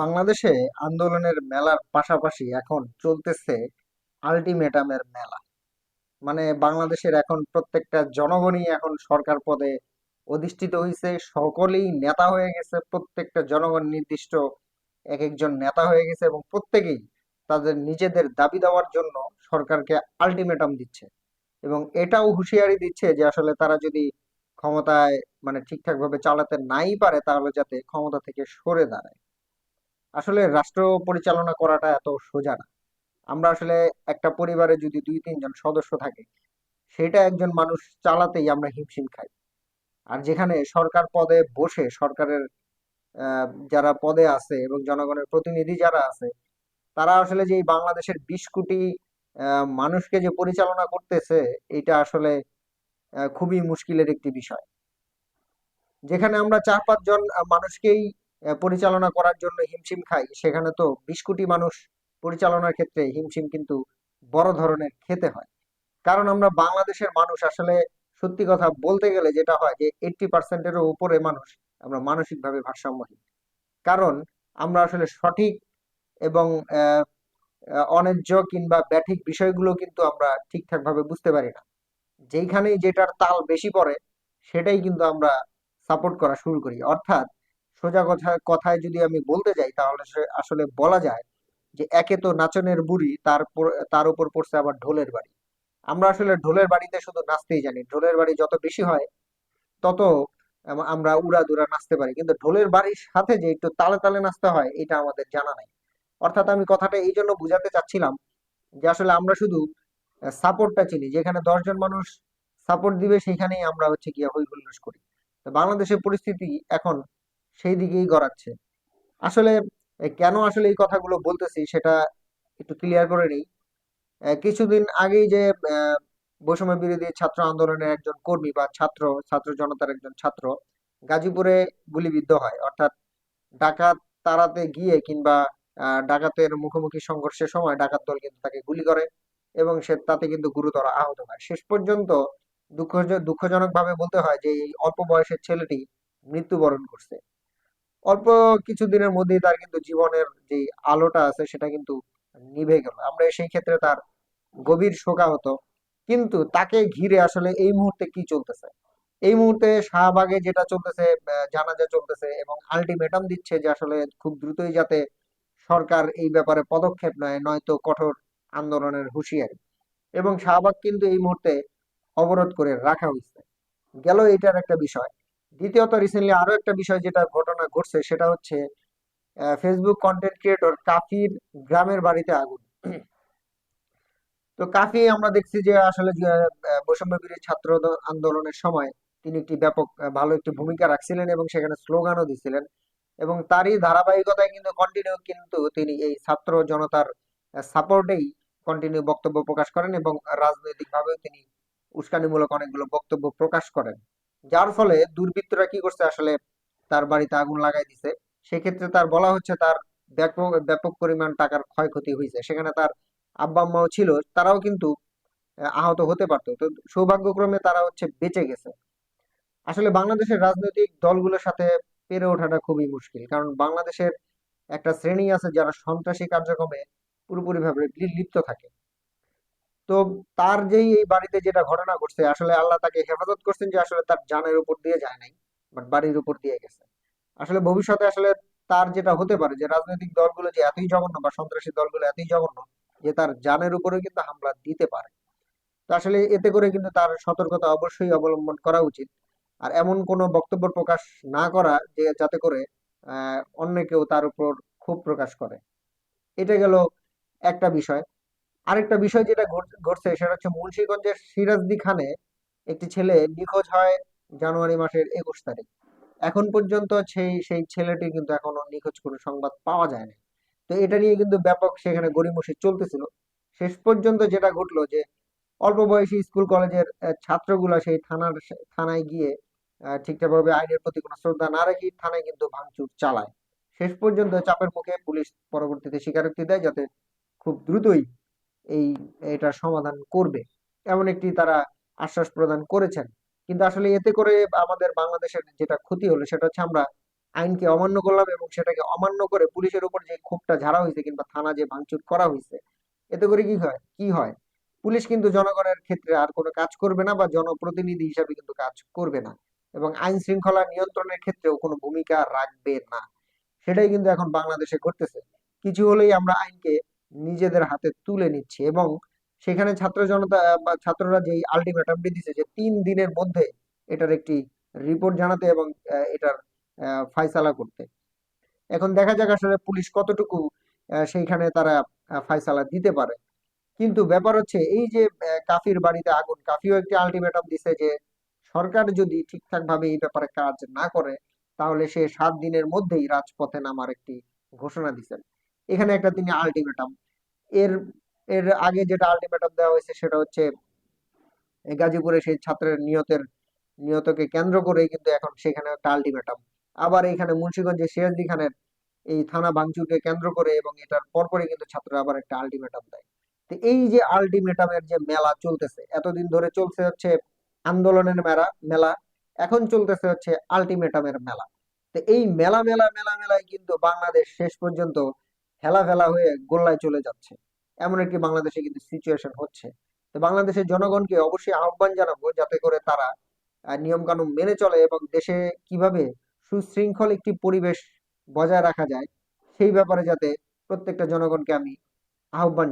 বাংলাদেশে আন্দোলনের মেলার পাশাপাশি এখন চলতেছে আলটিমেটামের মেলা। মানে বাংলাদেশের এখন প্রত্যেকটা জনগণই এখন সরকার পদে অধিষ্ঠিত হয়েছে সকলেই নেতা হয়ে গেছে, প্রত্যেকটা জনগণ নির্দিষ্ট এক একজন নেতা হয়ে গেছে এবং প্রত্যেকেই তাদের নিজেদের দাবি দেওয়ার জন্য সরকারকে আলটিমেটাম দিচ্ছে। এবং এটাও হুঁশিয়ারি দিচ্ছে যে আসলে তারা যদি ক্ষমতায় মানে ঠিকঠাক ভাবে চালাতে নাই পারে তাহলে যাতে ক্ষমতা থেকে সরে দাঁড়ায়। আসলে রাষ্ট্র পরিচালনা করাটা এত সোজা না। আমরা আসলে একটা পরিবারে যদি দুই, তিনজন সদস্য থাকে, সেটা একজন মানুষ চালাতেই আমরা হিমশিম খাই। আর যেখানে সরকার পদে বসে, সরকারের যারা পদে আছে এবং জনগণের প্রতিনিধি যারা আছে, তারা আসলে যে বাংলাদেশের বিশ কোটি মানুষকে যে পরিচালনা করতেছে, এটা আসলে খুবই মুশকিলের একটি বিষয়। যেখানে আমরা চার, পাঁচজন মানুষকেই পরিচালনা করার জন্য হিমশিম খাই সেখানে তো বিশ কোটি মানুষ পরিচালনার ক্ষেত্রে হিমশিম কিন্তু বড় ধরনের খেতে হয়। কারণ আমরা বাংলাদেশের মানুষ, আসলে সত্যি কথা বলতে গেলে যেটা হয় যে এইটটি পার্সেন্টেরও উপরে মানুষ আমরা মানসিকভাবে ভারসাম্যহীন। কারণ আমরা আসলে সঠিক এবং অন্যায্য কিংবা ব্যাঠিক বিষয়গুলো কিন্তু আমরা ঠিকঠাক ভাবে বুঝতে পারি না। যেইখানেই যেটার তাল বেশি পড়ে, সেটাই কিন্তু আমরা সাপোর্ট করা শুরু করি। অর্থাৎ সোজা কথা, কথায় যদি আমি বলতে যাই, তাহলে আসলে বলা যায় যে একে তো নাচনের বুড়ি, তার তার উপর পড়ছে আবার ঢোলের বাড়ি। আমরা আসলে ঢোলের বাড়িতে শুধু নাচতেই জানি। ঢোলের বাড়ি যত বেশি হয়, তত আম- আমরা উড়াদুরা নাচতে পারি। কিন্তু ঢোলের বাড়ির সাথে যে একটু তালে তালে নাচতে হয়, এটা আমাদের জানা নাই। অর্থাৎ আমি কথাটা এই জন্য বুঝাতে চাচ্ছিলাম যে আসলে আমরা শুধু সাপোর্টটা চিনি। যেখানে দশজন মানুষ সাপোর্ট দিবে, সেখানেই আমরা হচ্ছে গিয়ে হই করি। তো বাংলাদেশের পরিস্থিতি এখন সেই দিকেই গড়াচ্ছে। আসলে কেন আসলে এই কথাগুলো বলতেছি সেটা একটু ক্লিয়ার করে নেই। কিছুদিন আগেই যে বৈষম্য বিরোধী ছাত্র আন্দোলনের একজন কর্মী বা ছাত্র ছাত্র জনতার একজন ছাত্র গাজীপুরে গুলিবিদ্ধ হয়। অর্থাৎ ডাকাত তাড়াতে গিয়ে কিংবা ডাকাতের মুখোমুখি সংঘর্ষের সময় ডাকাত দল কিন্তু তাকে গুলি করে এবং সে তাতে কিন্তু গুরুতর আহত হয়। শেষ পর্যন্ত দুঃখ দুঃখজনক ভাবে বলতে হয় যে, এই অল্প বয়সের ছেলেটি মৃত্যুবরণ করছে। অল্প কিছুদিনের মধ্যেই তার কিন্তু জীবনের যে আলোটা আছে সেটা কিন্তু নিভে গেল। আমরা সেই ক্ষেত্রে তার গভীর শোকাহত। কিন্তু তাকে ঘিরে আসলে এই মুহূর্তে কি চলতেছে? এই মুহূর্তে শাহবাগে যেটা চলতেছে জানাজা চলতেছে এবং আলটিমেটাম দিচ্ছে যে আসলে খুব দ্রুতই যাতে সরকার এই ব্যাপারে পদক্ষেপ নেয়, নয়তো কঠোর আন্দোলনের হুঁশিয়ারি। এবং শাহবাগ কিন্তু এই মুহূর্তে অবরোধ করে রাখা হয়েছে। গেল এটার একটা বিষয়। দ্বিতীয়ত রিসেন্টলি আরও একটা বিষয় যেটা ঘটনা ঘটছে, সেটা হচ্ছে ফেসবুক কন্টেন্ট ক্রিয়েটর কাফির গ্রামের বাড়িতে আগুন। তো কাফি আমরা দেখছি যে আসলে বৈষম্য ছাত্র আন্দোলনের সময় তিনি একটি ব্যাপক ভালো একটি ভূমিকা রাখছিলেন এবং সেখানে স্লোগানও দিছিলেন। এবং তারই ধারাবাহিকতায় কিন্তু কন্টিনিউ কিন্তু তিনি এই ছাত্র জনতার সাপোর্টেই কন্টিনিউ বক্তব্য প্রকাশ করেন এবং রাজনৈতিকভাবেও তিনি উস্কানিমূলক অনেকগুলো বক্তব্য প্রকাশ করেন। যার ফলে দুর্বৃত্তরা কি করছে? আসলে তার বাড়িতে আগুন লাগাই দিছে। সেক্ষেত্রে তার বলা হচ্ছে তার ব্যাপক ব্যাপক পরিমাণ টাকার ক্ষয়ক্ষতি হয়েছে সেখানে তার আব্বা আম্মাও ছিল, তারাও কিন্তু আহত হতে পারতো। তো সৌভাগ্যক্রমে তারা হচ্ছে বেঁচে গেছে। আসলে বাংলাদেশের রাজনৈতিক দলগুলোর সাথে পেরে ওঠাটা খুবই মুশকিল। কারণ বাংলাদেশের একটা শ্রেণি আছে যারা সন্ত্রাসী কার্যক্রমে পুরোপুরি ভাবে লিপ্ত থাকে। তো তার যেই এই বাড়িতে যেটা ঘটনা ঘটছে, আসলে আল্লাহ তাকে হেফাজত করছেন যে আসলে তার জানের উপর দিয়ে যায় নাই বাট বাড়ির উপর দিয়ে গেছে। আসলে ভবিষ্যতে আসলে তার যেটা হতে পারে, যে রাজনৈতিক দলগুলো যে এতই জঘন্য বা সন্ত্রাসী দলগুলো এতই জঘন্য, যে তার জানের উপরে কিন্তু হামলা দিতে পারে। তো আসলে এতে করে কিন্তু তার সতর্কতা অবশ্যই অবলম্বন করা উচিত। আর এমন কোনো বক্তব্য প্রকাশ না করা, যে যাতে করে অন্য কেউ তার উপর ক্ষোভ প্রকাশ করে। এটা গেল একটা বিষয়। আরেকটা বিষয় যেটা ঘটছে সেটা হচ্ছে মুন্সিগঞ্জের সিরাজদি খানে একটি ছেলে নিখোঁজ হয় জানুয়ারি মাসের একুশ তারিখ। এখন পর্যন্ত সেই সেই ছেলেটির কিন্তু এখনও নিখোঁজ কোনো সংবাদ পাওয়া যায় না তো এটা নিয়ে কিন্তু ব্যাপক সেখানে গড়িমসি চলতেছিল। শেষ পর্যন্ত যেটা ঘটলো যে অল্প বয়সী স্কুল কলেজের ছাত্রগুলা সেই থানার থানায় গিয়ে ঠিকঠাকভাবে আইনের প্রতি কোনো শ্রদ্ধা না রেখে থানায় কিন্তু ভাঙচুর চালায়। শেষ পর্যন্ত চাপের মুখে পুলিশ পরবর্তীতে স্বীকারোক্তি দেয় যাতে খুব দ্রুতই এই এটার সমাধান করবে। এমন একটি তারা আশ্বাস প্রদান করেছেন। কিন্তু আসলে এতে করে আমাদের বাংলাদেশের যেটা ক্ষতি হলো, সেটা হচ্ছে আমরা আইনকে অমান্য করলাম এবং সেটাকে অমান্য করে পুলিশের উপর যে ক্ষোভটা ঝাড়া হয়েছে কিংবা থানা যে ভাঙচুর করা হয়েছে, এতে করে কি হয়? কি হয়? পুলিশ কিন্তু জনগণের ক্ষেত্রে আর কোনো কাজ করবে না বা জনপ্রতিনিধি হিসাবে কিন্তু কাজ করবে না এবং আইন শৃঙ্খলা নিয়ন্ত্রণের ক্ষেত্রেও কোনো ভূমিকা রাখবে না। সেটাই কিন্তু এখন বাংলাদেশে ঘটতেছে। কিছু হলেই আমরা আইনকে নিজেদের হাতে তুলে নিচ্ছি এবং সেখানে ছাত্র জনতা বা ছাত্ররা যেই আলটিমেটামটি দিছে যে তিন দিনের মধ্যে এটার একটি রিপোর্ট জানাতে এবং এটার আহ, ফায়সালা করতে। এখন দেখা যাক আসলে পুলিশ কতটুকু সেইখানে তারা আহ, ফায়সালা দিতে পারে। কিন্তু ব্যাপার হচ্ছে এই যে কাফির বাড়িতে আগুন কাফিও একটি আলটিমেটাম দিছে যে সরকার যদি ঠিকঠাক ভাবে এই ব্যাপারে কাজ না করে তাহলে সে সাত দিনের মধ্যেই রাজপথে নামার একটি ঘোষণা দিছেন। এখানে একটা তিনি আলটিমেটাম এর এর আগে যেটা আলটিমেটাম দেওয়া হয়েছে সেটা হচ্ছে গাজীপুরে সেই ছাত্রের নিহতের, নিহতকে কেন্দ্র করেই কিন্তু এখন সেখানে একটা আলটিমেটাম আবার এখানে মুন্সিগঞ্জে সিরাজদি খানের এই থানা ভাঙচুরকে কেন্দ্র করে এবং এটার পরপরই কিন্তু ছাত্ররা আবার একটা আলটিমেটাম দেয়। তো এই যে আলটিমেটামের যে মেলা চলতেছে, এতদিন ধরে চলছে হচ্ছে আন্দোলনের মেলা মেলা। এখন চলতেছে হচ্ছে আলটিমেটামের মেলা। তো এই মেলা মেলা মেলা, মেলায় কিন্তু বাংলাদেশ শেষ পর্যন্ত হেলা ফেলা হয়ে গোল্লায় চলে যাচ্ছে। এমন একটি বাংলাদেশে কিন্তু সিচুয়েশন হচ্ছে। তো বাংলাদেশের জনগণকে অবশ্যই আহ্বান জানাব যাতে করে তারা নিয়মকানুন মেনে চলে এবং দেশে কীভাবে সুশৃঙ্খল একটি পরিবেশ বজায় রাখা যায়, সেই ব্যাপারে যাতে প্রত্যেকটা জনগণকে আমি আহ্বান